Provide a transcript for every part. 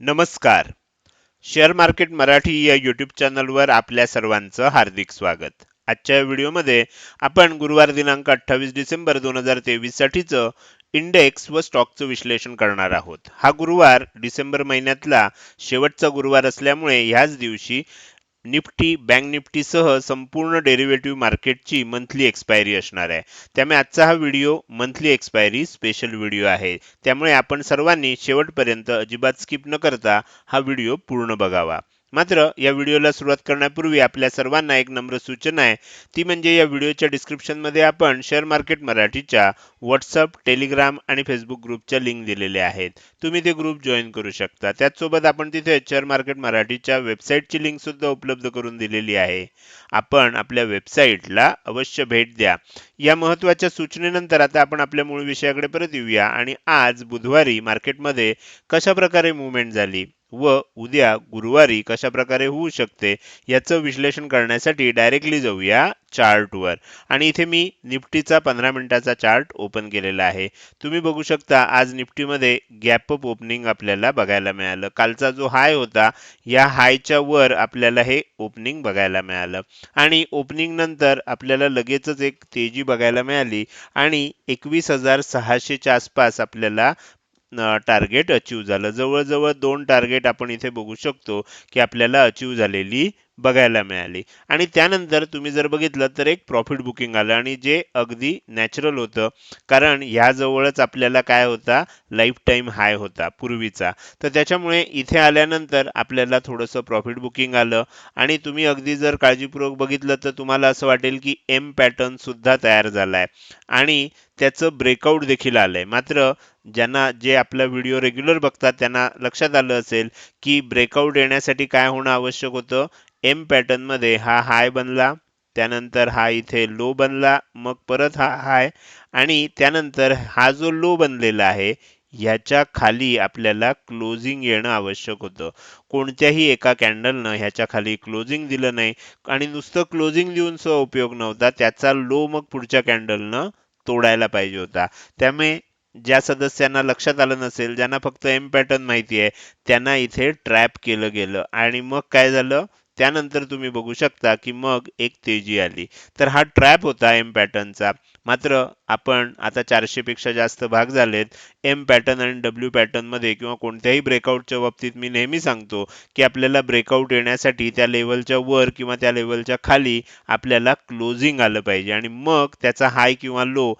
नमस्कार. Share market Marathi या YouTube चॅनलवर आपल्या सर्वांचं हार्दिक स्वागत. आजच्या व्हिडिओमध्ये आपण गुरुवार दिनांक अठ्ठावीस डिसेंबर दोन हजार तेवीससाठीचं इंडेक्स व स्टॉकचं विश्लेषण करणार आहोत. हा गुरुवार डिसेंबर महिन्यातला शेवटचा गुरुवार असल्यामुळे ह्याच दिवशी निफ्टी बँक निफ्टीसह संपूर्ण डेरिव्हेटिव्ह मार्केटची मंथली एक्सपायरी असणार आहे. त्यामुळे आजचा हा video monthly expiry special video आहे. त्यामुळे आपण सर्वांनी शेवटपर्यंत अजिबात स्किप न करता हा व्हिडिओ पूर्ण बघावा. मात्र या व्हिडिओला सुरुवात करण्यापूर्वी आपल्या सर्वांना एक नम्र सूचना आहे. ती म्हणजे या व्हिडिओच्या डिस्क्रिप्शनमध्ये आपण शेअर मार्केट मराठीच्या व्हॉट्सअप टेलिग्राम आणि फेसबुक ग्रुपच्या लिंक दिलेल्या आहेत. तुम्ही ते ग्रुप जॉईन करू शकता. त्याचसोबत आपण तिथे शेअर मार्केट मराठीच्या वेबसाईटची लिंकसुद्धा उपलब्ध करून दिलेली आहे. आपण आपल्या वेबसाईटला अवश्य भेट द्या. या महत्त्वाच्या सूचनेनंतर आता आपण आपल्या मूळ विषयाकडे परत येऊया आणि आज बुधवारी मार्केटमध्ये कशा प्रकारे मुवमेंट झाली? व उद्या गुरुवारी कशा प्रकारे होऊ शकते याचं विश्लेषण करण्यासाठी डायरेक्टली जाऊया चार्टवर आणि इथे मी निफ्टीचा पंधरा मिनिटाचा चार्ट ओपन केलेला आहे. तुम्ही बघू शकता आज निफ्टीमध्ये गॅप अप ओपनिंग आपल्याला बघायला मिळालं. कालचा जो हाय होता या हायच्या वर आपल्याला हे ओपनिंग बघायला मिळालं. आणि ओपनिंग नंतर आपल्याला लगेचच एक तेजी बघायला मिळाली. आणि एकवीस हजार सहाशेच्या आसपास आपल्याला टार्गेट अचीव झालं. जवळजवळ दोन टार्गेट आपण इथे बघू शकतो की आपल्याला अचीव झालेली बघायला मिळाली. आणि त्यानंतर तुम्ही जर बघितलं तर एक प्रॉफिट बुकिंग आलं आणि जे अगदी नॅचरल होतं. कारण ह्याजवळच आपल्याला काय होता? लाईफ टाईम हाय होता पूर्वीचा. तर त्याच्यामुळे इथे आल्यानंतर आपल्याला थोडंसं प्रॉफिट बुकिंग आलं. आणि तुम्ही अगदी जर काळजीपूर्वक बघितलं तर तुम्हाला असं वाटेल की एम पॅटर्न सुद्धा तयार झालाय. आणि त्याचं ब्रेकआउट देखील आलंय. मात्र ज्यांना जे आपला व्हिडिओ रेग्युलर बघतात त्यांना लक्षात आलं असेल की ब्रेकआउट येण्यासाठी काय होणं आवश्यक होतं? एम पॅटर्नमध्ये हा हाय बनला त्यानंतर हा इथे लो बनला मग परत हा हाय आणि त्यानंतर हा जो लो बनलेला आहे ह्याच्या खाली आपल्याला क्लोजिंग येणं आवश्यक होतं. कोणत्याही एका कॅन्डलनं ह्याच्या खाली क्लोजिंग दिलं नाही आणि नुसतं क्लोजिंग देऊन सुद्धा उपयोग नव्हता त्याचा लो मग पुढच्या कॅन्डलनं तोडायला पाहिजे होता. त्यामुळे ज्या सदस्यांना लक्षात आलं नसेल ज्यांना फक्त एम पॅटर्न माहिती आहे त्यांना इथे ट्रॅप केलं गेलं. आणि मग काय झालं? त्यानंतर तुम्ही बघू शकता की मग एक तेजी आली. तर हा ट्रॅप होता एम पॅटर्नचा मात्र आपण आता चारशे पेक्षा जास्त भाग झालेत. एम पॅटर्न आणि डब्ल्यू पॅटर्नमध्ये किंवा कोणत्याही ब्रेकआउटच्या बाबतीत मी नेहमी सांगतो की आपल्याला ब्रेकआउट येण्यासाठी त्या लेवलच्या वर किंवा त्या लेवलच्या खाली आपल्याला क्लोजिंग आलं पाहिजे. आणि मग त्याचा हाय किंवा लो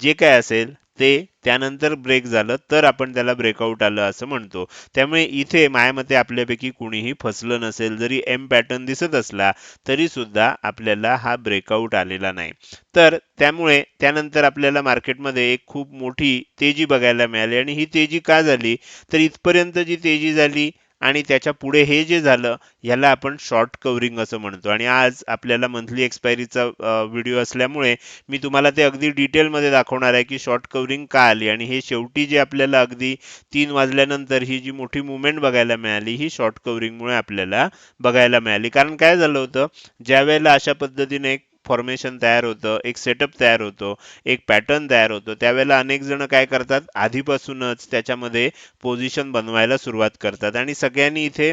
जे काय असेल ते त्यानंतर ब्रेक झालं तर आपण त्याला ब्रेकआउट आलं असं म्हणतो. त्यामुळे इथे माझ्या मते आपल्यापैकी कुणीही फसलं नसेल जरी एम पॅटर्न दिसत असला तरी सुद्धा आपल्याला हा ब्रेकआउट आलेला नाही. तर त्यामुळे त्यानंतर आपल्याला मार्केटमध्ये एक खूप मोठी तेजी बघायला मिळाली आणि ही तेजी का झाली? तर इथपर्यंत जी तेजी झाली आणि त्याच्या पुढे हे जे झालं याला आपण शॉर्ट कव्हरिंग असं म्हणतो. आणि आज आपल्याला मंथली एक्सपायरीचा व्हिडिओ असल्यामुळे मी तुम्हाला ते अगदी डिटेलमध्ये दाखवणार आहे की शॉर्ट कव्हरिंग का आली. आणि हे शेवटी जे आपल्याला अगदी तीन वाजल्यानंतर ही जी मोठी मुवमेंट बघायला मिळाली ही शॉर्ट कव्हरिंगमुळे आपल्याला बघायला मिळाली. कारण काय झालं होतं? ज्या वेळेला अशा पद्धतीने एक फॉर्मेशन तयार होतं एक सेटअप तयार होतो एक पॅटर्न तयार होतो. त्यावेळेला अनेक जण काय करतात? आधीपासूनच त्याच्यामध्ये पोझिशन बनवायला सुरुवात करतात. आणि सगळ्यांनी इथे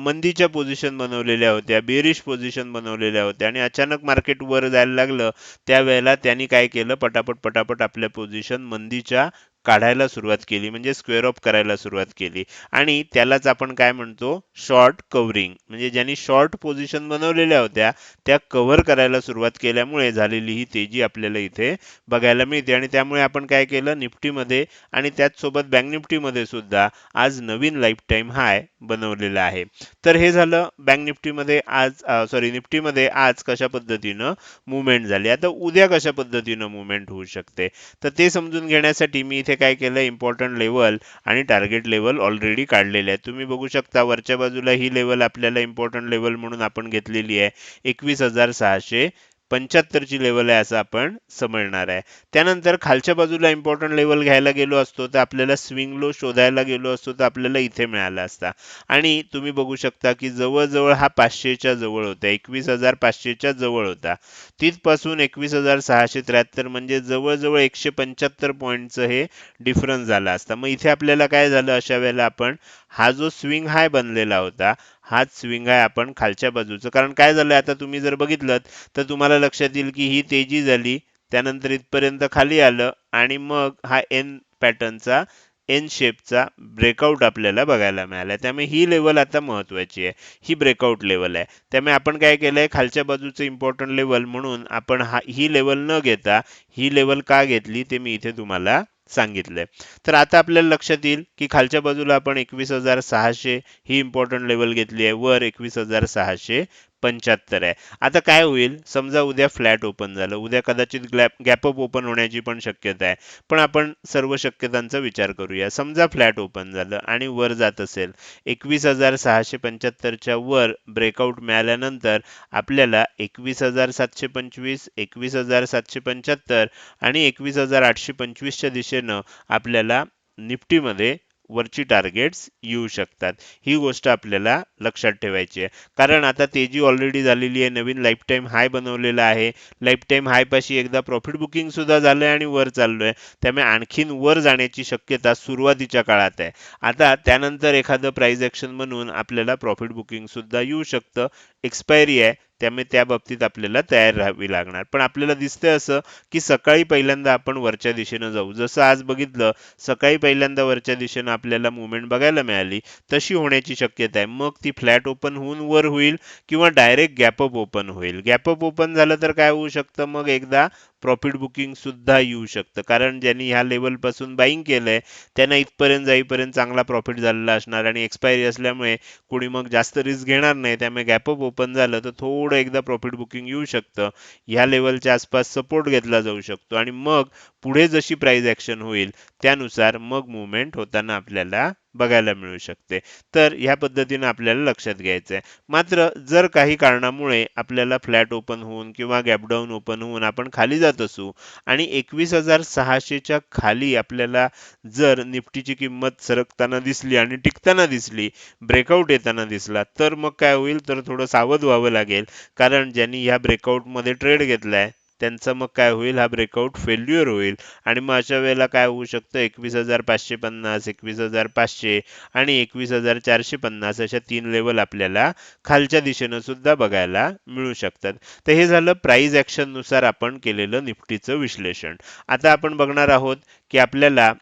मंदीच्या पोझिशन बनवलेल्या होत्या बेरिश पोझिशन बनवलेल्या होत्या. आणि अचानक मार्केट वर जायला लागलं त्यावेळेला त्यांनी काय केलं? पटापट पटापट आपल्या पोझिशन मंदीच्या काढायला सुरुवात केली म्हणजे स्क्वेअर ऑफ करायला सुरुवात केली. आणि त्यालाच आपण काय म्हणतो? शॉर्ट कव्हरिंग म्हणजे ज्यांनी शॉर्ट पोझिशन बनवलेल्या होत्या त्या कव्हर करायला सुरुवात केल्यामुळे झालेली ही तेजी आपल्याला इथे बघायला मिळते. आणि त्यामुळे आपण काय केलं? निफ्टीमध्ये आणि त्याचसोबत बँक निफ्टीमध्ये सुद्धा आज नवीन लाईफ टाईम हाय बनवलेला आहे. तर हे झालं बँक निफ्टीमध्ये आज सॉरी निफ्टीमध्ये आज कशा पद्धतीनं मुवमेंट झाली? आता उद्या कशा पद्धतीनं मुवमेंट होऊ शकते? तर ते समजून घेण्यासाठी मी इथे काय केलं? इम्पॉर्टंट लेवल आणि टार्गेट लेवल ऑलरेडी काढलेले आहे तुम्ही बघू शकता वरच्या बाजूला ही लेवल आपल्याला इम्पॉर्टंट लेवल म्हणून आपण घेतलेली आहे. एकवीस हजार सहाशे पंच्याहत्तरची लेवल आहे असं आपण समजणार आहे. त्यानंतर खालच्या बाजूला इम्पॉर्टंट लेवल घ्यायला गेलो असतो तर आपल्याला स्विंग लो शोधायला गेलो असतो तर आपल्याला इथे मिळाला असता. आणि तुम्ही बघू शकता की जवळजवळ हा पाचशेच्या जवळ होता एकवीस हजार पाचशेच्या जवळ होता. तिथपासून एकवीस हजार सहाशे त्र्याहत्तर म्हणजे जवळजवळ एकशे पंच्याहत्तर पॉईंटचं हे डिफरन्स झाला असता. मग इथे आपल्याला काय झालं? अशा वेळेला आपण हा जो स्विंग हाय बनलेला होता हाच स्विंग आहे आपण खालच्या बाजूचं. कारण काय झालं आता तुम्ही जर बघितलं तर तुम्हाला लक्षात येईल की ही तेजी झाली त्यानंतर इथपर्यंत खाली आलं आणि मग हा एन पॅटर्नचा एन शेपचा ब्रेकआउट आपल्याला बघायला मिळाला त्यामुळे ही लेवल आता महत्त्वाची आहे. ही ब्रेकआउट लेवल आहे. त्यामुळे आपण काय केलंय खालच्या बाजूचं इम्पॉर्टंट लेवल म्हणून आपण हा ही लेवल न घेता ही लेवल का घेतली ते मी इथे तुम्हाला सांगितलंय तर आता आपल्याला लक्षात येईल की खालच्या बाजूला आपण एकवीस हजार सहाशे ही इम्पॉर्टंट लेवल घेतली आहे. वर एकवीस हजार सहाशे पंच्याहत्तर आहे. आता काय होईल? समजा उद्या फ्लॅट ओपन झालं. उद्या कदाचित गॅप गॅपअप ओपन होण्याची पण शक्यता आहे. पण आपण सर्व शक्यतांचा विचार करूया. समजा फ्लॅट ओपन झालं आणि वर जात असेल. एकवीस हजार सहाशे पंच्याहत्तरच्या वर ब्रेकआउट मिळाल्यानंतर आपल्याला एकवीस हजार सातशे पंचवीस एकवीस हजार सातशे पंच्याहत्तर आणि एकवीस हजार आठशे पंचवीसच्या दिशेनं आपल्याला निफ्टीमध्ये वरची टार्गेट्स येऊ शकतात. ही गोष्ट आपल्याला लक्षात ठेवायची आहे. कारण आता तेजी ऑलरेडी झालेली आहे नवीन लाईफ टाईम हाय बनवलेला आहे. लाईफ टाईम हायपाशी एकदा प्रॉफिट बुकिंग सुद्धा आहे आणि वर चाललो आहे त्यामुळे आणखीन वर जाण्याची शक्यता सुरुवातीच्या काळात आहे. आता त्यानंतर एखादं प्राईज ॲक्शन म्हणून आपल्याला प्रॉफिट बुकिंग सुद्धा येऊ शकतं. एक्सपायरी आहे. त्यामुळे त्या बाबतीत आपल्याला तयार राहावी लागणार. पण आपल्याला दिसतंय असं की सकाळी पहिल्यांदा आपण वरच्या दिशेनं जाऊ. जसं आज बघितलं सकाळी पहिल्यांदा वरच्या दिशेनं आपल्याला मुवमेंट बघायला मिळाली तशी होण्याची शक्यता आहे. मग ती फ्लॅट ओपन होऊन वर होईल किंवा डायरेक्ट गॅपअप ओपन होईल. गॅपअप ओपन झालं तर काय होऊ शकतं? मग एकदा प्रॉफिट बुकिंग सुद्धा येऊ शकतं. कारण ज्यांनी ह्या लेवलपासून बाईंग केलंय त्यांना इथपर्यंत जाईपर्यंत चांगला प्रॉफिट झालेला असणार आणि एक्सपायरी असल्यामुळे कोणी मग जास्त रिस्क घेणार नाही त्यामुळे गॅपअप ओपन झालं तर थोडं एकदा प्रॉफिट बुकिंग येऊ शकतं. ह्या लेवलच्या आसपास सपोर्ट घेतला जाऊ शकतो आणि मग पुढे जशी प्राईज ऍक्शन होईल त्यानुसार मग मुवमेंट होताना आपल्याला बघायला मिळू शकते. तर ह्या पद्धतीनं आपल्याला लक्षात घ्यायचं आहे मात्र जर काही कारणामुळे आपल्याला फ्लॅट ओपन होऊन किंवा गॅपडाऊन ओपन होऊन आपण खाली जात असू आणि एकवीस हजार सहाशेच्या खाली आपल्याला जर निफ्टीची किंमत सरकताना दिसली आणि टिकताना दिसली ब्रेकआउट येताना दिसला तर मग काय होईल? तर थोडं सावध व्हावं लागेल. कारण ज्यांनी ह्या ब्रेकआउटमध्ये ट्रेड घेतलाय त्यांचं मग काय होईल? हा ब्रेकआउट फेल्युअर होईल. आणि मग अशा वेळेला काय होऊ शकतं? एकवीस हजार पाचशे पन्नास एकवीस हजार पाचशे आणि एकवीस हजार चारशे पन्नास अशा तीन लेवल आपल्याला खालच्या दिशेनं सुद्धा बघायला मिळू शकतात. तर हे झालं प्राईज ॲक्शननुसार आपण केलेलं निफ्टीचं विश्लेषण. आता आपण बघणार आहोत की आपल्याला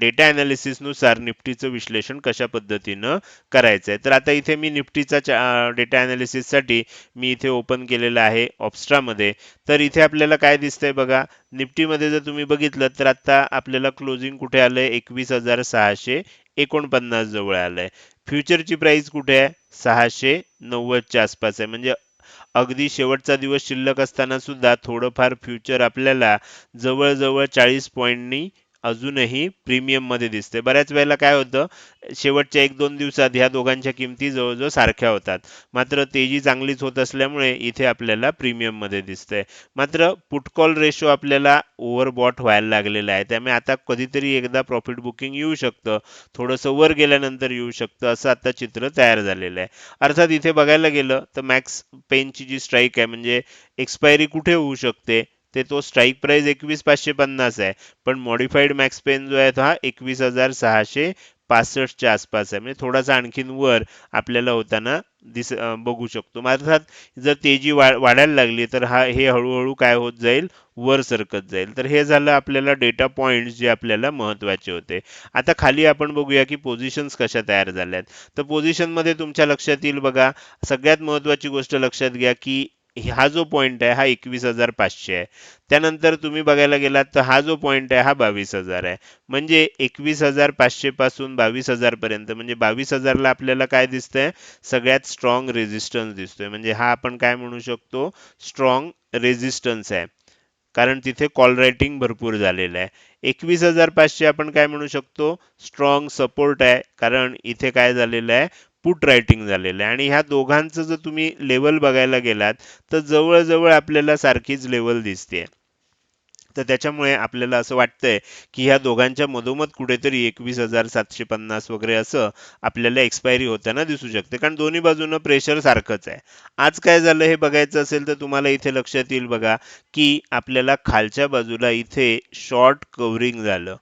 डेटा नुसार निफ्टीचं विश्लेषण कशा पद्धतीनं करायचं आहे तर आता इथे मी निफ्टीचा डेटा साठी मी इथे ओपन केलेलं आहे ऑप्स्ट्रामध्ये तर इथे आपल्याला काय दिसतंय बघा निफ्टीमध्ये जर तुम्ही बघितलं तर आता आपल्याला क्लोजिंग कुठे आलंय? एकवीस हजार सहाशे एकोणपन्नास जवळ आलंय. फ्युचरची प्राइस कुठे आहे? सहाशे नव्वदच्या आसपास आहे. म्हणजे अगदी शेवटचा दिवस शिल्लक असताना सुद्धा थोडंफार फ्युचर आपल्याला जवळजवळ चाळीस पॉईंटनी अजूनही प्रीमियममध्ये दिसते. बऱ्याच वेळेला काय होतं शेवटच्या एक दोन दिवसात ह्या दोघांच्या किमती जवळजवळ सारख्या होतात. मात्र तेजी चांगलीच होत असल्यामुळे इथे आपल्याला प्रीमियममध्ये दिसते दिसतंय. मात्र पुटकॉल रेशो आपल्याला ओव्हरबॉट व्हायला लागलेला आहे. त्यामुळे आता कधीतरी एकदा प्रॉफिट बुकिंग येऊ शकतं. थोडंसं वर गेल्यानंतर येऊ शकतं असं आता चित्र तयार झालेलं आहे. अर्थात इथे बघायला गेलं तर मॅक्स पेनची जी स्ट्राईक आहे म्हणजे एक्सपायरी कुठे होऊ शकते? ते तो स्ट्राईक प्राईस एकवीस पाचशे पन्नास आहे. पण मॉडिफाईड मॅक्स पेन जो आहे तो हा एकवीस हजार सहाशे पासष्टच्या आसपास आहे. म्हणजे थोडासा आणखीन वर आपल्याला होताना दिस बघू शकतो. अर्थात जर तेजी वा वाढायला लागली तर हा हे हळूहळू काय होत जाईल? वर सरकत जाईल. तर हे झालं आपल्याला डेटा पॉईंट्स जे आपल्याला महत्त्वाचे होते. आता खाली आपण बघूया की पोझिशन्स कशा तयार झाल्या आहेत तर पोझिशनमध्ये तुमच्या लक्षात येईल बघा. सगळ्यात महत्त्वाची गोष्ट लक्षात घ्या की हा जो पॉईंट आहे हा एकवीस हजार पाचशे आहे. त्यानंतर तुम्ही बघायला गेलात तर हा जो पॉईंट आहे हा बावीस हजार आहे. म्हणजे एकवीस हजार पाचशे पासून बावीस हजार पर्यंत म्हणजे बावीस हजारला आपल्याला काय दिसतंय? सगळ्यात स्ट्रॉंग रेझिस्टन्स दिसतोय. म्हणजे हा आपण काय म्हणू शकतो? स्ट्रॉंग रेझिस्टन्स आहे. कारण तिथे कॉल रायटिंग भरपूर झालेलं आहे. एकवीस हजार पाचशे आपण काय म्हणू शकतो? स्ट्रॉंग सपोर्ट आहे. कारण इथे काय झालेलं आहे? पुट रायटिंग झालेलं आहे. आणि ह्या दोघांचं जर तुम्ही लेवल बघायला गेलात तर जवळजवळ आपल्याला सारखीच लेवल दिसते. तर त्याच्यामुळे आपल्याला असं वाटतंय की ह्या दोघांच्या मधोमध कुठेतरी एकवीस हजार सातशे पन्नास वगैरे असं आपल्याला एक्सपायरी होताना दिसू शकते. कारण दोन्ही बाजूनं प्रेशर सारखंच आहे. आज काय झालं हे बघायचं असेल तर तुम्हाला इथे लक्षात येईल बघा की आपल्याला खालच्या बाजूला इथे शॉर्ट कव्हरिंग झालं.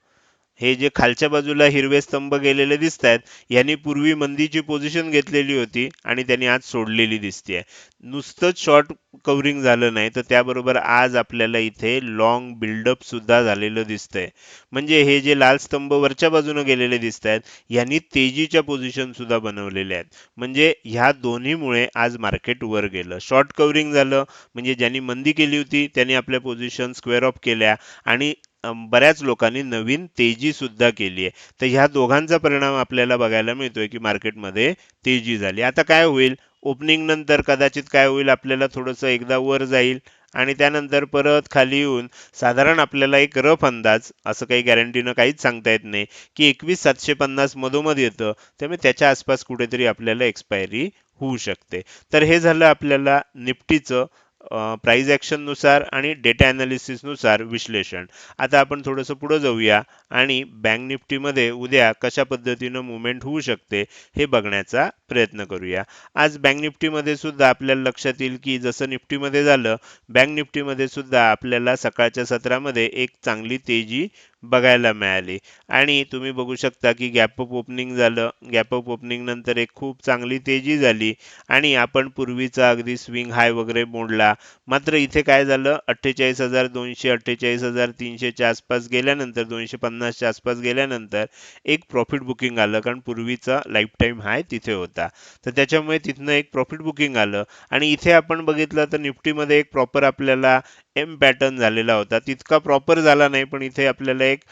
हे जे खालच्या बाजूला हिरवे स्तंभ गेलेले दिसत आहेत यांनी पूर्वी मंदीची पोझिशन घेतलेली होती आणि त्यांनी आज सोडलेली दिसते नुसतंच शॉर्ट कव्हरिंग झालं नाही तर त्याबरोबर आज आपल्याला इथे लॉंग बिल्डअप सुद्धा झालेलं दिसतंय. म्हणजे हे जे लाल स्तंभ वरच्या बाजूने गेलेले दिसत आहेत यांनी तेजीच्या पोझिशन सुद्धा बनवलेल्या आहेत. म्हणजे ह्या दोन्हीमुळे आज मार्केट वर गेलं. शॉर्ट कव्हरिंग झालं म्हणजे ज्यांनी मंदी केली होती त्यांनी आपल्या पोझिशन स्क्वेअर ऑफ केल्या आणि बऱ्याच लोकांनी नवीन तेजी सुद्धा केली आहे. तर ह्या दोघांचा परिणाम आपल्याला बघायला मिळतोय की मार्केटमध्ये तेजी झाली. आता काय होईल? ओपनिंग नंतर कदाचित काय होईल? आपल्याला थोडंसं एकदा वर जाईल आणि त्यानंतर परत खाली येऊन साधारण आपल्याला एक रफ अंदाज असं काही गॅरंटीनं काहीच सांगता येत नाही की एकवीस सातशे पन्नास मधोमध येतं. त्यामुळे त्याच्या आसपास कुठेतरी आपल्याला एक्सपायरी होऊ शकते. तर हे झालं आपल्याला निफ्टीचं प्राईज ॲक्शननुसार आणि डेटा ॲनालिसिसनुसार विश्लेषण. आता आपण थोडंसं पुढं जाऊया आणि बँक निफ्टीमध्ये उद्या कशा पद्धतीनं मुवमेंट होऊ शकते हे बघण्याचा प्रयत्न करूया. आज बँक निफ्टीमध्ये सुद्धा आपल्याला लक्षात येईल की जसं निफ्टीमध्ये झालं बँक निफ्टीमध्ये सुद्धा आपल्याला सकाळच्या सत्रामध्ये एक चांगली तेजी बघायला मिळाली. आणि तुम्ही बघू शकता की गॅपअप ओपनिंग झालं. गॅपअप ओपनिंग नंतर एक खूप चांगली तेजी झाली. आणि आपण पूर्वीचा अगदी स्विंग हाय वगैरे मोडला. मात्र इथे काय झालं? अठ्ठेचाळीस हजार दोनशे अठ्ठेचाळीस हजार तीनशेच्या आसपास गेल्यानंतर दोनशे पन्नासच्या आसपास गेल्यानंतर एक प्रॉफिट बुकिंग आलं. कारण पूर्वीचा लाईफ टाईम हाय तिथे होता. तर त्याच्यामुळे तिथनं एक प्रॉफिट बुकिंग आलं. आणि इथे आपण बघितलं तर निफ्टीमध्ये एक प्रॉपर आपल्याला एम पॅटर्न झालेला होता. तितका प्रॉपर झाला नाही पण इथे आपल्याला एक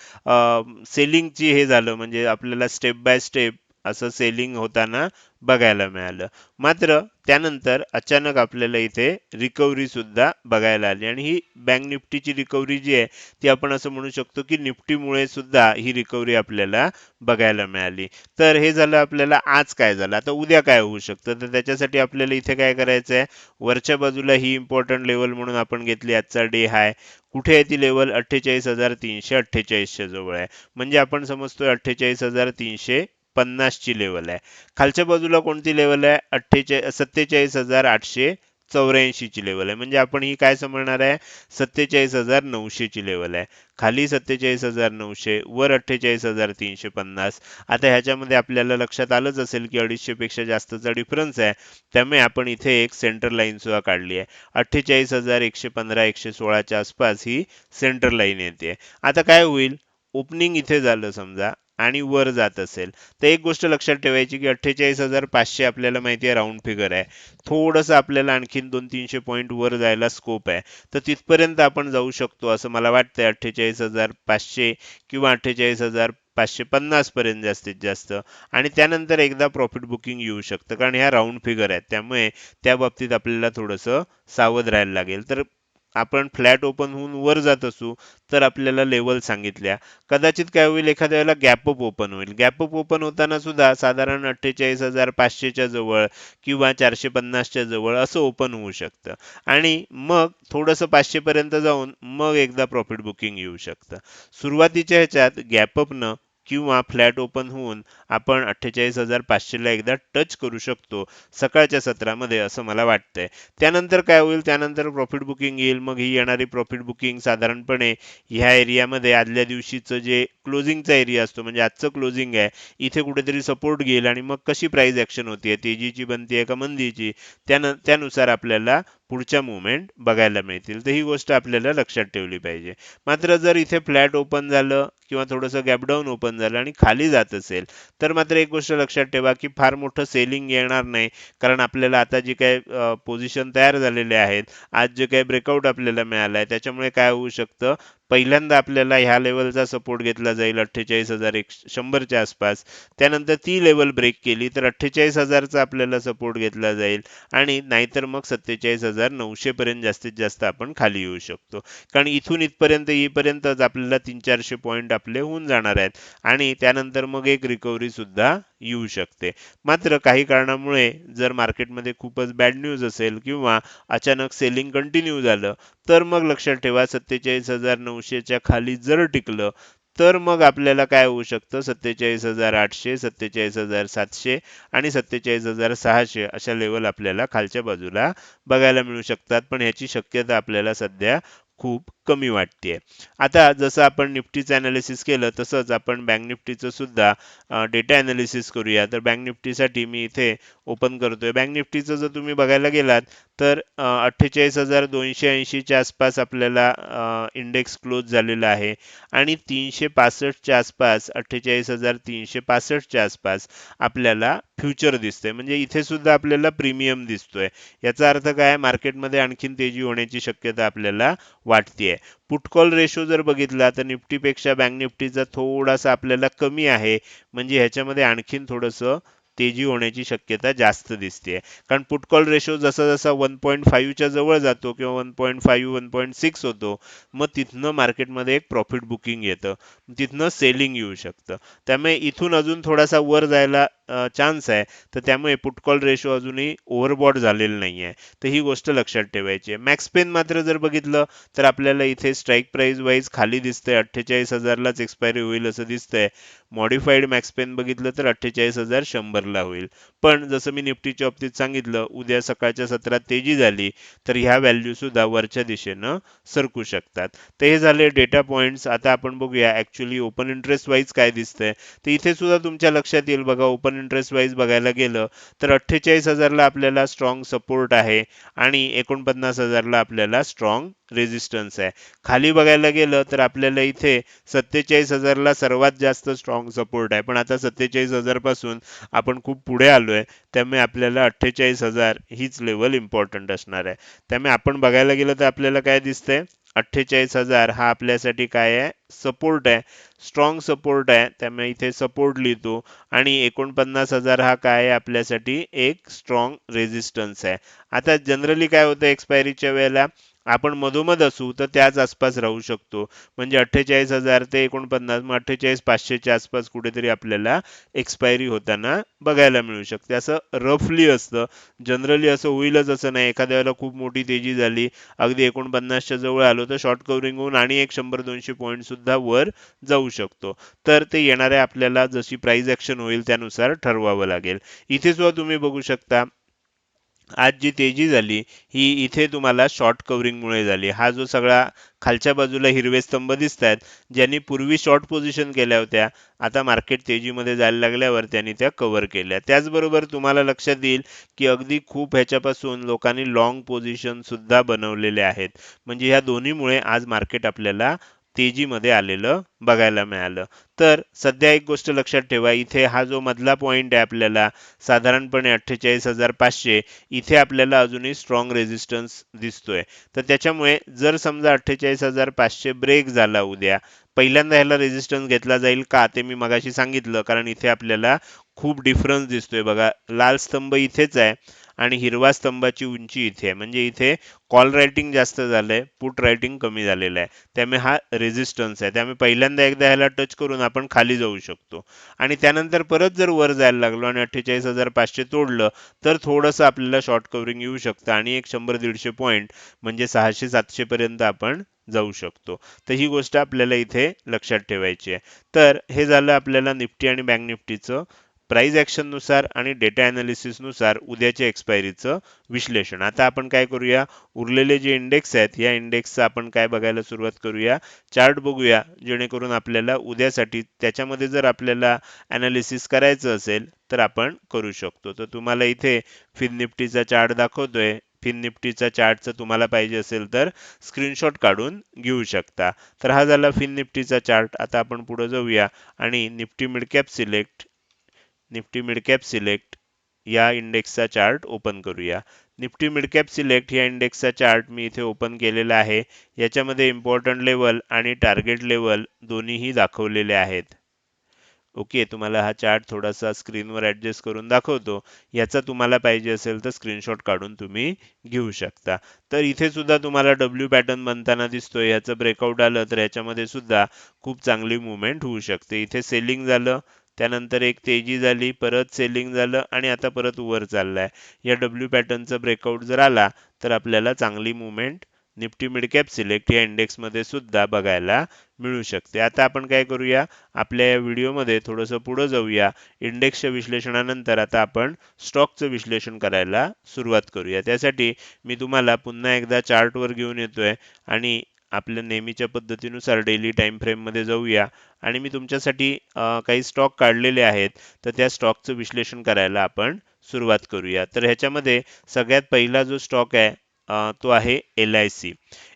सेलिंगची हे झालं. म्हणजे आपल्याला स्टेप बाय स्टेप असं सेलिंग होताना बघायला मिळालं. मात्र त्यानंतर अचानक आपल्याला इथे रिकव्हरी सुद्धा बघायला आली. आणि ही बँक निफ्टीची रिकव्हरी जी आहे ती आपण असं म्हणू शकतो की निफ्टीमुळे सुद्धा ही रिकव्हरी आपल्याला बघायला मिळाली. तर हे झालं आपल्याला आज काय झालं? आता उद्या काय होऊ शकतं? तर त्याच्यासाठी आपल्याला इथे काय करायचं आहे वरच्या बाजूला ही इम्पॉर्टंट लेवल म्हणून आपण घेतली. आजचा डे हाय कुठे आहे ती लेवल अठ्ठेचाळीस हजार तीनशे अठ्ठेचाळीसच्या जवळ आहे. म्हणजे आपण समजतोय अठ्ठेचाळीस हजार तीनशे पन्नासची लेवल आहे. खालच्या बाजूला कोणती लेवल आहे? अठ्ठेचाळीस सत्तेचाळीस हजार आठशे चौऱ्याऐंशीची लेवल आहे. म्हणजे आपण ही काय समजणार आहे? सत्तेचाळीस हजार नऊशेची लेवल आहे. खाली सत्तेचाळीस हजार नऊशे वर अठ्ठेचाळीस हजार तीनशे पन्नास. आता ह्याच्यामध्ये आपल्याला लक्षात आलंच असेल की अडीचशे पेक्षा जास्तचा डिफरन्स आहे. त्यामुळे आपण इथे एक सेंटर लाईन सुद्धा काढली आहे. अठ्ठेचाळीस हजार एकशे पंधरा एकशे सोळाच्या आसपास ही सेंटर लाईन येते. आता काय होईल? ओपनिंग इथे झालं समजा. आणि वर जात असेल. तर एक गोष्ट लक्षात ठेवायची की अठ्ठेचाळीस हजार पाचशे आपल्याला माहिती आहे राऊंड फिगर आहे. थोडंसं आपल्याला आणखीन दोन तीनशे पॉईंट वर जायला स्कोप आहे. तर तिथपर्यंत आपण जाऊ शकतो असं मला वाटतंय. अठ्ठेचाळीस हजार पाचशे किंवा अठ्ठेचाळीस हजार पाचशे पन्नासपर्यंत जास्तीत जास्त. आणि त्यानंतर एकदा प्रॉफिट बुकिंग येऊ शकतं. कारण ह्या राऊंड फिगर आहेत. त्यामुळे त्या बाबतीत आपल्याला थोडंसं सावध राहायला लागेल. तर आपण फ्लॅट ओपन होऊन वर जात असू तर आपल्याला लेवल सांगितल्या. कदाचित काय होईल एखाद्या वेळेला गॅपअप ओपन होईल. गॅपअप ओपन होताना सुद्धा साधारण अठ्ठेचाळीस हजार पाचशेच्या जवळ किंवा चारशे पन्नासच्या जवळ असं ओपन होऊ शकतं. आणि मग थोडंसं पाचशे पर्यंत जाऊन मग एकदा प्रॉफिट बुकिंग येऊ शकतं. सुरुवातीच्या ह्याच्यात गॅपअपनं किंवा फ्लॅट ओपन होऊन आपण अठ्ठेचाळीस हजार पाचशेला एकदा टच करू शकतो सकाळच्या सत्रामध्ये असं मला वाटतंय. त्यानंतर काय होईल? त्यानंतर प्रॉफिट बुकिंग येईल. मग ही येणारी प्रॉफिट बुकिंग साधारणपणे ह्या एरियामध्ये आदल्या दिवशीचं जे क्लोजिंगचा एरिया असतो म्हणजे आजचं क्लोजिंग आहे इथे कुठेतरी सपोर्ट घेईल आणि मग कशी प्राइस ऍक्शन आहे तेजीची बनतीये का मंदीची? त्यान त्यानुसार आपल्याला पुढच्या मुवमेंट बघायला मिळतील. तर ही गोष्ट आपल्याला लक्षात ठेवली पाहिजे. मात्र जर इथे फ्लॅट ओपन झालं किंवा थोडंसं गॅपडाऊन ओपन झालं आणि खाली जात असेल तर मात्र एक गोष्ट लक्षात ठेवा की फार मोठं सेलिंग येणार नाही. कारण आपल्याला आता जे काही पोझिशन तयार झालेले आहेत आज जे काही ब्रेकआउट आपल्याला मिळालं आहे त्याच्यामुळे काय होऊ शकतं? पहिल्यांदा आपल्याला ह्या लेवलचा सपोर्ट घेतला जाईल अठ्ठेचाळीस हजार एक शंभरच्या आसपास. त्यानंतर ती लेवल ब्रेक केली तर अठ्ठेचाळीस हजारचा आपल्याला सपोर्ट घेतला जाईल आणि नाहीतर मग सत्तेचाळीस हजार नऊशे पर्यंत जास्तीत जास्त आपण खाली येऊ शकतो. कारण इथून इथपर्यंत येईपर्यंतच आपल्याला तीन चारशे पॉईंट आपले होऊन जाणार आहेत आणि त्यानंतर मग एक रिकव्हरी सुद्धा येऊ शकते. मात्र काही कारणामुळे जर मार्केटमध्ये खूपच बॅड न्यूज असेल किंवा अचानक सेलिंग कंटिन्यू झालं तर मग लक्षात ठेवा सत्तेचाळीस हजार नऊशेच्या खाली जर टिकलं तर मग आपल्याला काय होऊ शकतं? सत्तेचाळीस हजार आठशे सत्तेचाळीस हजार सातशे आणि सत्तेचाळीस हजार सहाशे अशा लेवल आपल्याला खालच्या बाजूला बघायला मिळू शकतात. पण ह्याची शक्यता आपल्याला सध्या खूप कमी वाटते आता जसं आपण निफ्टीचं ॲनालिसिस केलं तसंच आपण बँक निफ्टीचं सुद्धा डेटा ॲनालिसिस करूया. तर बँक निफ्टीसाठी मी इथे ओपन करतोय. बँक निफ्टीचं जर तुम्ही बघायला गेलात तर अठ्ठेचाळीस हजार दोनशे ऐंशीच्या आसपास आपल्याला इंडेक्स क्लोज झालेला आहे. आणि तीनशे पासष्टच्या आसपास अठ्ठेचाळीस हजार तीनशे पासष्टच्या आसपास आपल्याला फ्युचर दिसतंय. म्हणजे इथे सुद्धा आपल्याला प्रीमियम दिसतोय. याचा अर्थ काय? मार्केटमध्ये आणखीन तेजी होण्याची शक्यता आपल्याला वाटतेय. पुटकॉल रेशो जर बघितला तर निफ्टीपेक्षा बँक निफ्टीचा थोडासा आपल्याला कमी आहे. म्हणजे ह्याच्यामध्ये आणखीन थोडंसं तेजी होण्याची शक्यता जास्त दिसते कारण पुट कॉल रेशो जसा जसा वन पॉईंट फाईव्हच्या जवळ जातो किंवा one point five one point six होतो मग तिथनं मार्केटमध्ये एक प्रॉफिट बुकिंग येतं. तिथनं सेलिंग येऊ शकतं. त्यामुळे इथून अजून थोडासा वर जायला चान्स आहे. तर त्यामुळे पुटकॉल रेशो अजूनही ओव्हरबॉड झालेला नाही आहे तर ही गोष्ट लक्षात ठेवायची आहे. मॅक्स पेन मात्र जर बघितलं तर आपल्याला इथे स्ट्राईक प्राईज वाईज खाली दिसतंय. अठ्ठेचाळीस हजारलाच एक्सपायरी होईल असं दिसतंय. मॉडिफाईड मॅक्स पेन बघितलं तर अठ्ठेचाळीस हजार शंभरला होईल. पण जसं मी निफ्टीच्या बाबतीत सांगितलं उद्या सकाळच्या सत्रात तेजी झाली तर ह्या व्हॅल्यूसुद्धा वरच्या दिशेनं सरकू शकतात. तर हे झाले डेटा पॉईंट्स आता आपण बघूया ॲक्च्युली ओपन इंटरेस्ट वाईज काय दिसतंय. तर इथे सुद्धा तुमच्या लक्षात येईल बघा ओपन इंटरेस्ट वाईज बघायला गेलं तर अठ्ठेचाळीस हजारला आपल्याला स्ट्रॉंग सपोर्ट आहे आणि एकोणपन्नास हजारला आपल्याला स्ट्रॉंग रेजिस्टन्स आहे. खाली बघायला गेलं तर आपल्याला इथे सत्तेचाळीस हजारला सर्वात जास्त स्ट्रॉंग सपोर्ट आहे. पण आता सत्तेचाळीस हजारपासून आपण खूप पुढे आलो आलोय त्यामुळे आपल्याला अठ्ठेचाळीस हजार हीच लेवल इम्पॉर्टंट असणार आहे. त्यामुळे आपण बघायला गेलं तर आपल्याला काय दिसतंय? अठ्ठेचाळीस हजार हा आपल्यासाठी काय आहे? सपोर्ट आहे. स्ट्रॉंग सपोर्ट आहे. त्यामुळे इथे सपोर्ट लिहितो. आणि एकोणपन्नास हजार हा काय आहे? आपल्यासाठी एक स्ट्रॉंग रेजिस्टन्स आहे. आता जनरली काय होतं एक्सपायरीच्या वेळेला? आपण मधोमध असू तर त्याच आसपास राहू शकतो. म्हणजे अठ्ठेचाळीस हजार ते एकोणपन्नास मग अठ्ठेचाळीस पाचशेच्या आसपास कुठेतरी आपल्याला एक्सपायरी होताना बघायला मिळू शकते. असं रफली असतं. जनरली असं होईलच असं नाही. एखाद्या वेळेला खूप मोठी तेजी झाली अगदी एकोणपन्नासच्या जवळ आलो तर शॉर्ट कव्हरिंग होऊन आणि एक शंभर दोनशे पॉईंट सुद्धा वर जाऊ शकतो. तर ते येणाऱ्या आपल्याला जशी प्राईज ॲक्शन होईल त्यानुसार ठरवावं लागेल. इथे सुद्धा तुम्ही बघू शकता आज जी तेजी झाली ही इथे तुम्हाला शॉर्ट कव्हरिंगमुळे झाली. हा जो सगळा खालच्या बाजूला हिरवे स्तंभ दिसत आहेत ज्यांनी पूर्वी शॉर्ट पोझिशन केल्या होत्या आता मार्केट तेजीमध्ये जायला लागल्यावर त्यांनी त्या कव्हर केल्या. त्याचबरोबर तुम्हाला लक्षात येईल की अगदी खूप ह्याच्यापासून लोकांनी लॉंग पोझिशनसुद्धा बनवलेले आहेत. म्हणजे ह्या दोन्हीमुळे आज मार्केट आपल्याला तेजीमध्ये आलेलं बघायला मिळालं. तर सध्या एक गोष्ट लक्षात ठेवा इथे हा जो मधला पॉईंट आहे आपल्याला साधारणपणे अठ्ठेचाळीस हजार पाचशे इथे आपल्याला अजूनही स्ट्रॉंग रेजिस्टन्स दिसतोय. तर त्याच्यामुळे जर समजा अठ्ठेचाळीस हजार पाचशे ब्रेक झाला उद्या पहिल्यांदा ह्याला रेजिस्टन्स घेतला जाईल का ते मी मगाशी सांगितलं कारण इथे आपल्याला खूप डिफरन्स दिसतोय. बघा लाल स्तंभ इथेच आहे. आणि हिरवा स्तंभाची उंची इथे. आहे म्हणजे इथे कॉल रायटिंग जास्त झालंय पुट रायटिंग कमी झालेलं आहे. त्यामुळे हा रेझिस्टन्स आहे. त्यामुळे पहिल्यांदा एकदा ह्याला टच करून आपण खाली जाऊ शकतो. आणि त्यानंतर परत जर वर जायला लागलो आणि अठ्ठेचाळीस हजार पाचशे तोडलं तर थोडंसं आपल्याला शॉर्ट कव्हरिंग येऊ शकतं आणि एक शंभर दीडशे पॉईंट म्हणजे सहाशे सातशे पर्यंत आपण जाऊ शकतो. तर ही गोष्ट आपल्याला इथे लक्षात ठेवायची आहे. तर हे झालं आपल्याला निफ्टी आणि बँक निफ्टीचं प्राईज ॲक्शननुसार आणि डेटा ॲनालिसिसनुसार उद्याच्या एक्सपायरीचं विश्लेषण. आता आपण काय करूया? उरलेले जे इंडेक्स आहेत या इंडेक्सचं आपण काय बघायला सुरुवात करूया? चार्ट बघूया जेणेकरून आपल्याला उद्यासाठी त्याच्यामध्ये जर आपल्याला ॲनालिसिस करायचं असेल तर आपण करू शकतो. तर तुम्हाला इथे फिन निफ्टीचा चार्ट दाखवतोय. फिन निफ्टीचा चार्टचं तुम्हाला पाहिजे असेल तर स्क्रीनशॉट काढून घेऊ शकता. तर हा झाला फिन निफ्टीचा चार्ट आता आपण पुढे जाऊया आणि Nifty midcap select Nifty midcap select या इंडेक्सचा चार्ट ओपन करूया. निफ्टी मिडकॅप सिलेक्ट या इंडेक्सचा चार्ट मी इथे ओपन केलेला आहे. याच्यामध्ये इम्पॉर्टंट लेवल आणि टार्गेट लेवल दोन्हीही दाखवलेले आहेत. ओके तुम्हाला हा चार्ट थोडासा स्क्रीनवर ॲडजस्ट करून दाखवतो. याचा तुम्हाला पाहिजे असेल तर स्क्रीनशॉट काढून तुम्ही घेऊ शकता. तर इथे सुद्धा तुम्हाला डब्ल्यू पॅटर्न बनताना दिसतोय. याचं ब्रेकआउट आलं तर याच्यामध्ये सुद्धा खूप चांगली मुवमेंट होऊ शकते. इथे सेलिंग झालं त्यानंतर एक तेजी झाली परत सेलिंग झालं आणि आता परत वर चाललाय. या डब्ल्यू पॅटर्नचा ब्रेकआउट जर आला तर आपल्याला चांगली मुवमेंट निफ्टी मिडकॅप सिलेक्ट या इंडेक्समध्ये सुद्धा बघायला मिळू शकते. आता आपण काय करूया? आपल्या या व्हिडिओमध्ये थोडंसं पुढं जाऊया. इंडेक्सच्या विश्लेषणानंतर आता आपण स्टॉकचं विश्लेषण करायला सुरुवात करूया. त्यासाठी मी तुम्हाला पुन्हा एकदा चार्टवर घेऊन येतोय आणि आपल्या नेहमीच्या पद्धतीनुसार डेली टाइम फ्रेममध्ये जाऊया. आणि मी तुमच्यासाठी काही स्टॉक काढलेले आहेत. तर त्या स्टॉकचं विश्लेषण करायला आपण सुरुवात करूया. तर ह्याच्यामध्ये सगळ्यात पहिला जो स्टॉक आहे तो आहे L I C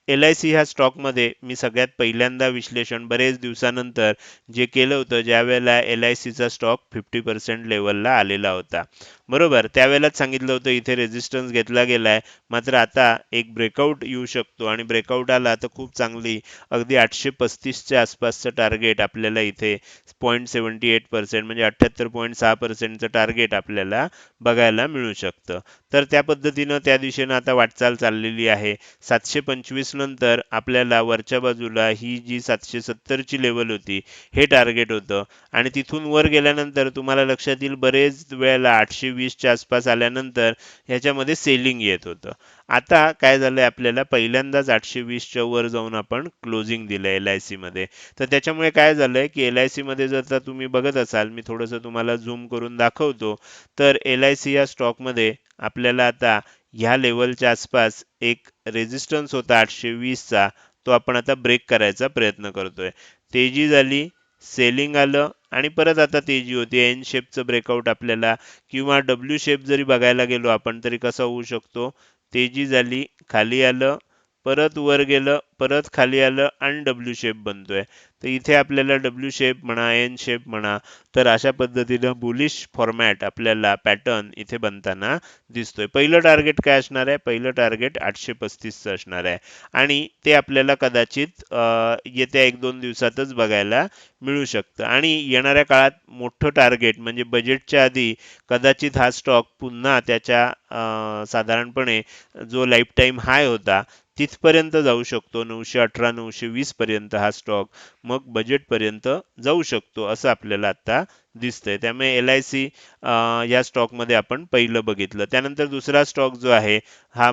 L I C ह्या स्टॉकमध्ये मी सगळ्यात पहिल्यांदा विश्लेषण बरेच दिवसानंतर जे केलं होतं ज्यावेळेला एल आय सीचा स्टॉक फिफ्टी पर्सेंट लेवलला आलेला होता. बरोबर? त्यावेळेलाच सांगितलं होतं इथे रेझिस्टन्स घेतला गेलाय. मात्र आता एक ब्रेकआउट येऊ शकतो आणि ब्रेकआउट आला तर खूप चांगली अगदी आठशे पस्तीसच्या आसपासचं टार्गेट आपल्याला इथे पॉईंट सेवन्टी एट पर्सेंट म्हणजे अठ्ठ्याहत्तर पॉईंट सहा पर्सेंटचं टार्गेट आपल्याला बघायला मिळू शकतं. तर त्या पद्धतीनं त्या दिशेनं आता वाटचाल चाललेली आहे. सातशे पंचवीस नंतर आपल्याला वरच्या बाजूला ही जी सातशे सत्तरची लेवल होती हे टार्गेट होतं. आणि तिथून वर गेल्यानंतर तुम्हाला लक्षात येईल बरेच वेळेला आठशे वीसच्या आसपास आल्यानंतर ह्याच्यामध्ये सेलिंग येत होतं. आता काय झालंय आपल्याला पहिल्यांदाच आठशे वीसच्या वर जाऊन आपण क्लोजिंग दिलं एल आय सी मध्ये. तर त्याच्यामुळे काय झालंय की एल आय सी मध्ये जर आता तुम्ही बघत असाल मी थोडंसं तुम्हाला झूम करून दाखवतो तर एल आय सी या स्टॉकमध्ये आपल्याला आता ह्या लेवलच्या आसपास एक रेजिस्टन्स होता आठशे वीसचा तो आपण आता ब्रेक करायचा प्रयत्न करतोय. तेजी झाली सेलिंग आलं आणि परत आता तेजी होती. एन शेपचं ब्रेकआउट आपल्याला किंवा डब्ल्यू शेप जरी बघायला गेलो आपण तरी कसा होऊ शकतो? तेजी झाली खाली आलं परत वर गेलं परत खाली आलं आणि डब्ल्यू शेप बनतोय. तर इथे आपल्याला डब्ल्यू शेप म्हणा एन शेप म्हणा तर अशा पद्धतीनं बुलिश फॉर्मॅट आपल्याला पॅटर्न इथे बनताना दिसतोय. पहिलं टार्गेट काय असणार आहे? पहिलं टार्गेट आठशे पस्तीसचं असणार आहे. आणि ते आपल्याला कदाचित येत्या एक दोन दिवसातच बघायला मिळू शकतं. आणि येणाऱ्या काळात मोठं टार्गेट म्हणजे बजेटच्या आधी कदाचित हा स्टॉक पुन्हा त्याच्या साधारणपणे जो लाईफ टाईम हाय होता तिथपर्यंत जाऊ शकतो नऊशे अठरा नऊशे वीस पर्यंत हा स्टॉक मग बजेट पर्यंत जाऊ शकतो असं आपल्याला आता दिसतंय. त्यामुळे एल आय सी या स्टॉकमध्ये आपण पहिलं बघितलं. त्यानंतर दुसरा स्टॉक जो आहे हा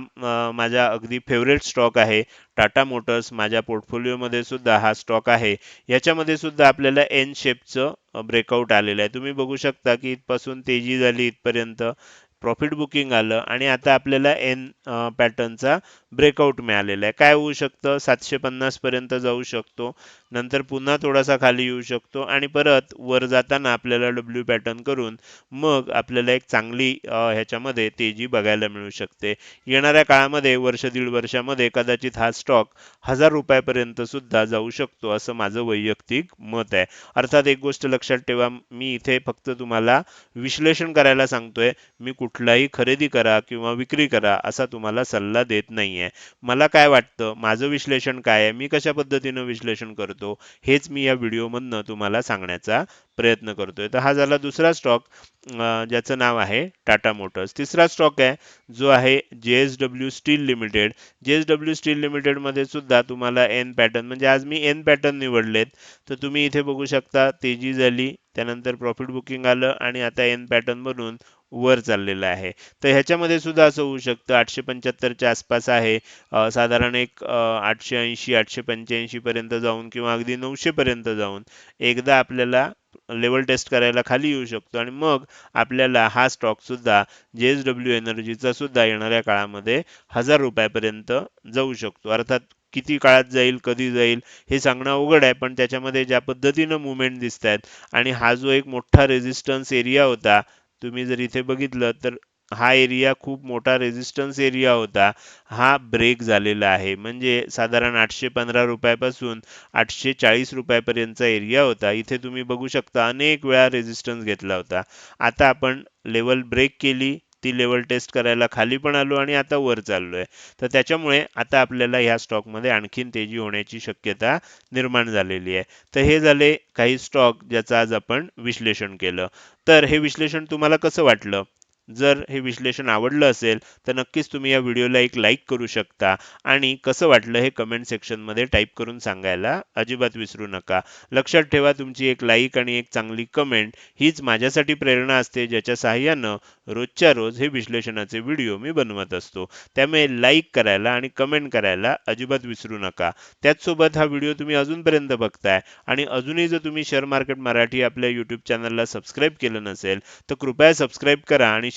माझा अगदी फेवरेट स्टॉक आहे. टाटा मोटर्स माझ्या पोर्टफोलिओमध्ये सुद्धा हा स्टॉक आहे. याच्यामध्ये सुद्धा आपल्याला एन शेपचं ब्रेकआउट आलेलं आहे. तुम्ही बघू शकता की इथपासून तेजी झाली इथपर्यंत. प्रॉफिट बुकिंग आलं आणि आता आपल्याला एन पॅटर्नचा ब्रेकआउट मिळालेला आहे. काय होऊ शकतं? सातशे पन्नासपर्यंत जाऊ शकतो. नंतर पुन्हा थोडासा खाली येऊ शकतो आणि परत वर जाताना आपल्याला डब्ल्यू पॅटर्न करून मग आपल्याला एक चांगली ह्याच्यामध्ये तेजी बघायला मिळू शकते. येणाऱ्या काळामध्ये वर्ष दीड वर्षामध्ये कदाचित हा स्टॉक हजार रुपयापर्यंत सुद्धा जाऊ शकतो असं माझं वैयक्तिक मत आहे. अर्थात एक गोष्ट लक्षात ठेवा मी इथे फक्त तुम्हाला विश्लेषण करायला सांगतोय. मी कुठलाही खरेदी करा किंवा विक्री करा असा तुम्हाला सल्ला देत नाहीये. मला काय वाटतं? माझं विश्लेषण काय आहे? मी कशा पद्धतीनं विश्लेषण करतो? हेच मी या व्हिडिओमधनं तुम्हाला सांगण्याचा प्रयत्न करतोय. तर हा झाला दुसरा स्टॉक ज्याचं नाव आहे टाटा मोटर्स. तिसरा स्टॉक आहे जो आहे जे एस डब्ल्यू स्टील लिमिटेड. जे एस डब्ल्यू स्टील लिमिटेडमध्ये सुद्धा तुम्हाला एन पॅटर्न म्हणजे आज मी एन पॅटर्न निवडलेत. तर तुम्ही इथे बघू शकता तेजी झाली त्यानंतर प्रॉफिट बुकिंग आलं आणि आता एन पॅटर्न बनून वर चाललेलं आहे. तर ह्याच्यामध्ये सुद्धा असं होऊ शकतं. आठशे पंच्याहत्तरच्या आसपास आहे. साधारण एक आठशे ऐंशी आठशे पंच्याऐंशीपर्यंत जाऊन किंवा अगदी नऊशेपर्यंत जाऊन एकदा आपल्याला लेवल टेस्ट करायला खाली येऊ शकतो. आणि मग आपल्याला हा स्टॉक सुद्धा जे एस डब्ल्यू एनर्जीचा सुद्धा येणाऱ्या काळामध्ये हजार रुपयापर्यंत जाऊ शकतो. अर्थात किती काळात जाईल कधी जाईल हे सांगणं अवघड आहे. पण त्याच्यामध्ये ज्या पद्धतीनं मुवमेंट दिसत आहेत आणि हा जो एक मोठा रेझिस्टन्स एरिया होता तुम्ही जर इथे बघितलं तर हा एरिया खूप मोठा रेझिस्टन्स एरिया होता. हा ब्रेक झालेला आहे. म्हणजे साधारण आठशे पंधरा रुपयापासून आठशे चाळीस रुपयापर्यंतचा एरिया होता. इथे तुम्ही बघू शकता अनेक वेळा रेझिस्टन्स घेतला होता. आता आपण लेवल ब्रेक केली. ती लेवल टेस्ट करायला खाली पण आलो आणि आता वर चाललोय. तर त्याच्यामुळे आता आपल्याला ह्या स्टॉकमध्ये आणखीन तेजी होण्याची शक्यता निर्माण झालेली आहे. तर हे झाले काही स्टॉक ज्याचं आज आपण विश्लेषण केलं. तर हे विश्लेषण तुम्हाला कसं वाटलं? जर हे विश्लेषण आवडलं असेल तर नक्कीच तुम्ही या व्हिडिओला एक लाईक करू शकता. आणि कसं वाटलं हे कमेंट सेक्शनमध्ये टाईप करून सांगायला अजिबात विसरू नका. लक्षात ठेवा तुमची एक लाईक आणि एक चांगली कमेंट हीच माझ्यासाठी प्रेरणा असते ज्याच्या सहाय्यानं रोजच्या रोज हे विश्लेषणाचे व्हिडिओ मी बनवत असतो. त्यामुळे लाईक करायला आणि कमेंट करायला अजिबात विसरू नका. त्याचसोबत हा व्हिडिओ तुम्ही अजूनपर्यंत बघताय आणि अजूनही जर तुम्ही शेअर मार्केट मराठी आपल्या यूट्यूब चॅनलला सबस्क्राईब केलं नसेल तर कृपया सबस्क्राईब करा आणि